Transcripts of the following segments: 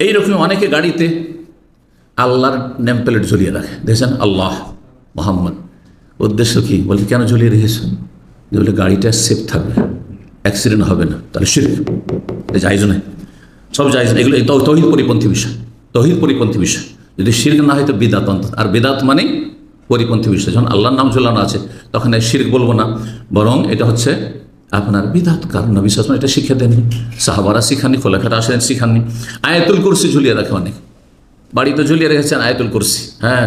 এইরকম অনেকে গাড়িতে আল্লাহর নেম প্লেট ঝুলিয়ে রাখে। দেখেছেন? আল্লাহ মোহাম্মদ। উদ্দেশ্য কি? বলে, কেন ঝুলিয়ে রেখেছেন বলে, গাড়িটা সেফ থাকবে। অ্যাক্সিডেন্ট হবে না। তাহলে শির্ক। জায়জ নয়। সব জায়জ না এগুলো এই তৌ- পরিপন্থী বিষয়। তৌহিদ পরিপন্থী বিষয়। যদি শির্ক না হয় তো বিদাত অন্তত। আর বেদাত মানে পরিপন্থী বিষয়। যখন আল্লাহর নাম ঝুলানো আছে, তখন এই শির্ক বলব না। বরং এটা হচ্ছে আপনার বিধাত কারণ নবী সাসমান এটা শিক্ষা দেননি। সাহাবারা শিখাননি, খোলাখাটা আসেন শিখাননি। আয়াতুল কুরসি ঝুলিয়ে রাখে অনেক। বাড়িতে ঝুলিয়ে রেখেছেন আয়াতুল কুরসি হ্যাঁ।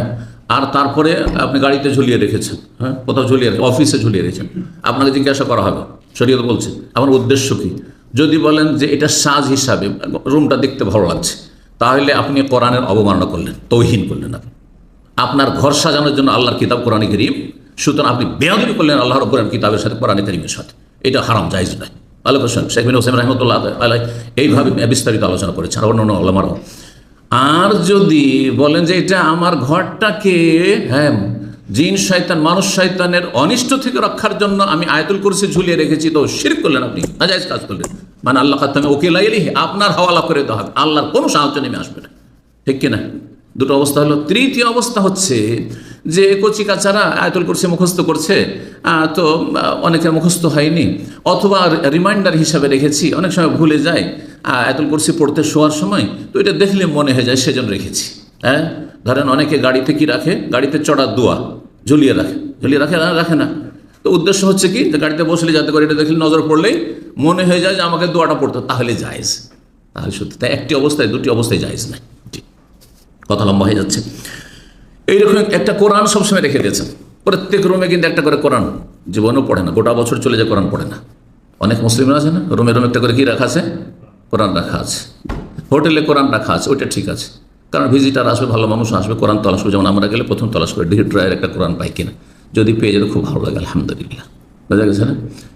আর তারপরে আপনি গাড়িতে ঝুলিয়ে রেখেছেন হ্যাঁ। কোথাও ঝুলিয়ে রেখে, অফিসে ঝুলিয়ে রেখেছেন। আপনাকে জিজ্ঞাসা করা হবে, শরীয়ত বলছে। আমার উদ্দেশ্য কি? যদি বলেন যে এটা সাজ হিসাবে, রুমটা দেখতে ভালো লাগছে, তাহলে আপনি কোরআনের অবমাননা করলেন, তৌহিন করলেন আপনি। আপনার ঘর সাজানোর জন্য আল্লাহর কিতাব কোরআন করিম, সুতরাং আপনি বেয়াদবি করলেন আল্লাহর কোরআন কিতাবের সাথে কোরআন করিমের সাথে। এটা হারাম, জায়জ নয়। আল্লাহ হোসেন শেখ বিন হোসেন রহমতুল্লাহ এইভাবে বিস্তারিত আলোচনা করেছেন আর অন্য আল্লামারও। আর যদি বলেন যে এটা আমার ঘরটাকে হ্যাঁ জিন শয়তান, মানুষ শয়তানের অনিষ্ট থেকে রক্ষার জন্য আমি আয়তুল কুরসি ঝুলিয়ে রেখেছি, তো শির করলেন আপনি নাজাইজ কাজ করলেন? মানে আল্লাহ ওকিল আইলি আপনার হাওয়ালা করে দেওয়া হবে আল্লাহর কোনো সাহায্য নেমে আসবে না। ঠিক কিনা? দুটো অবস্থা হলো। তৃতীয় অবস্থা হচ্ছে যে কচি কাচারা আয়তুল কুরসি মুখস্থ করছে তো আহ, অনেকের মুখস্থ হয়নি। অথবা রিমাইন্ডার হিসাবে রেখেছি অনেক সময় ভুলে যায় আয়তুল কুরসি পড়তে শোয়ার সময় তো এটা দেখলে মনে হয়ে যায় সেজন্য রেখেছি। হ্যাঁ? ধরেন অনেকে গাড়িতে কি রাখে? গাড়িতে চড়ার দোয়া ঝুলিয়ে রাখে। ঝুলিয়ে রাখে না রাখে না। তো উদ্দেশ্য হচ্ছে কি? গাড়িতে বসলে যাতে করে এটা দেখলে নজর পড়লেই মনে হয়ে যায় যে আমাকে দোয়াটা পড়তো তাহলে জায়েজ। তাহলে সত্যি তাই একটি অবস্থায় দুটি অবস্থায় জায়েজ নাই। কথা লম্বা হয়ে যাচ্ছে। এইরকম একটা কোরআন সবসময় রেখে দিয়েছেন প্রত্যেক রুমে কিন্তু একটা করে কোরআন। জীবনও পড়ে না। গোটা বছর চলে যায় কোরআন পড়ে না। অনেক মুসলিমরা আছে না? রুমে রুমে একটা করে কি রাখা আছে? কোরআন রাখা আছে। হোটেলে কোরআন রাখা আছে, ওইটা ঠিক আছে। কারণ ভিজিটার আসবে, ভালো মানুষ আসবে, কোরআন তলাশ করে। যেমন আমরা গেলে প্রথম তলাশ করে ডিহিট ড্রয়ের একটা কোরআন পাই কিনা। যদি পেয়ে যেত খুব ভালো লাগে, আলহামদুলিল্লাহ। বোঝা গেছে না?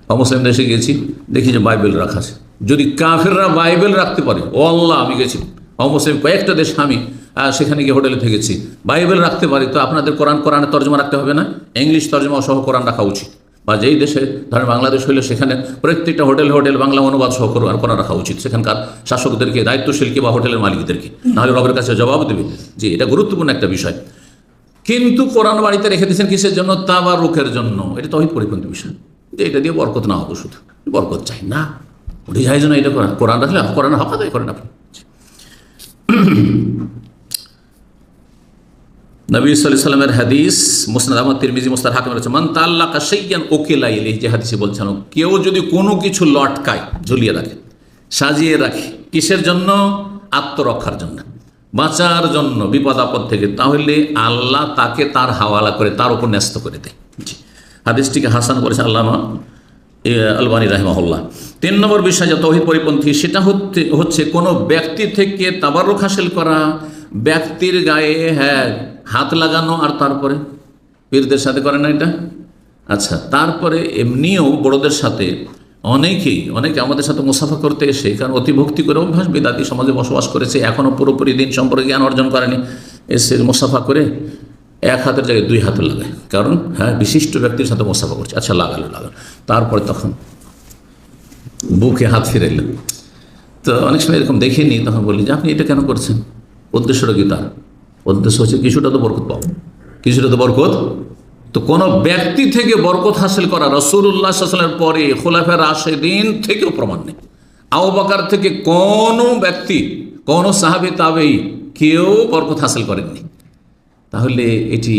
অমুসলিম দেশে গেছি দেখি যে বাইবেল রাখা আছে। যদি কাফেররা বাইবেল রাখতে পারে, ও আল্লাহ, আমি গেছি। অমুসলিম কয়েকটা দেশ আমি সেখানে গিয়ে হোটেলে থেকেছি। বাইবেল রাখতে পারি, তো আপনাদের কোরআন, কোরআনের তর্জমা রাখতে হবে না? ইংলিশ তর্জমা সহ কোরআন রাখা উচিত। বা যেই দেশে, ধরেন বাংলাদেশ হইলে সেখানে প্রত্যেকটা হোটেল হোটেল বাংলা অনুবাদ সহ কোরআন কোরআন রাখা উচিত। সেখানকার শাসকদেরকে দায়িত্বশীলকে বা হোটেলের মালিকদেরকে। নাহলে রবের কাছে জবাব দেবে যে এটা গুরুত্বপূর্ণ একটা বিষয়। কিন্তু কোরআন বাড়িতে রেখে দিয়েছেন কিসের জন্য? তাবারুকের জন্য। এটা তহিদ পরিপন্থী বিষয়। যে এটা দিয়ে বরকত না হব শুধু। বরকত চাই না। ওটি যাই জন্য এটা করেন কোরআন রাখলে কোরআন হক আদায় করেন আপনি। নবী সাল্লাহ হাদিস, মুসনাদ আহমদ, তিরমিজি মুস্তার হাকিম রয়েছে। মান তাল্লা কাশাইয়ান ওকেলা ইলি যে হাদিসে বলছেন কেউ যদি কোনো কিছু লটকায়, ঝুলিয়ে রাখে, সাজিয়ে রাখে, কিসের জন্য? আত্মরক্ষার জন্য। বাঁচার জন্য বিপদ আপদ থেকে, তাহলে আল্লাহ তাকে তার হাওয়ালা করে, তার উপর ন্যস্ত করে দেয়। হাদিসটিকে হাসান করেছে আল্লামা আলবানী রাহমাহুল্লাহ। তিন নম্বর বিষয় যে তৌহিদ পরিপন্থী, সেটা হচ্ছে হচ্ছে কোনো ব্যক্তি থেকে তাবারুক হাসিল করা, ব্যক্তির গায়ে হ্যাঁ হাত লাগানো আর তারপরে পীরদের সাথে করে না এটা? আচ্ছা তারপরে এমনিও বড়দের সাথে অনেকেই, অনেকে আমাদের সাথে মুসাফা করতে এসে, কারণ অতিভক্তি করে অভ্যাস, বেদাতি সমাজে বসবাস করেছে এখনও পুরোপুরি দিন সম্পর্কে জ্ঞান অর্জন করেনি। এসে মুসাফা করে এক হাতের জায়গায় দুই হাতে লাগায়। কারণ হ্যাঁ বিশিষ্ট ব্যক্তির সাথে মুসাফা করছে। আচ্ছা লাগালো লাগালো। তারপরে তখন বুকে হাত ফিরাইলেন তো অনেক সময় এরকম দেখে নিই তখন বলি যে আপনি এটা কেন করছেন? উদ্দেশ্যটা কি তার? উদ্দেশ্য হচ্ছে কিছুটা তো বরকত পাবো কিছুটা তো বরকত। তো কোনো ব্যক্তি থেকে বরকত হাসিল করা রসুল্লাহ সাল্লামের পরে খোলাফের দিন থেকেও প্রমাণ নেই। আউবাকার থেকে কোনো ব্যক্তি, কোনো সাহাবি তাবেই কেউ বরকত হাসিল করেননি। তাহলে এটি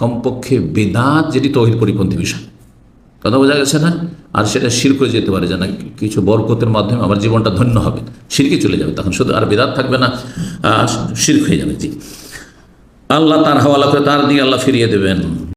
কমপক্ষে বেদাত যেটি তহিদ পরিপন্থী বিষয়। কথা বোঝা গেছে না? আর সেটা শির করে যেতে পারে যে না, কিছু বরকতের মাধ্যমে আমার জীবনটা ধন্য হবে, শিরকে চলে যাবে, তখন শুধু আর বেদাত থাকবে না শির হয়ে যাবে, জি। আল্লাহ তার হওয়ালা করে তার দিকে আল্লাহ ফিরিয়ে দেবেন।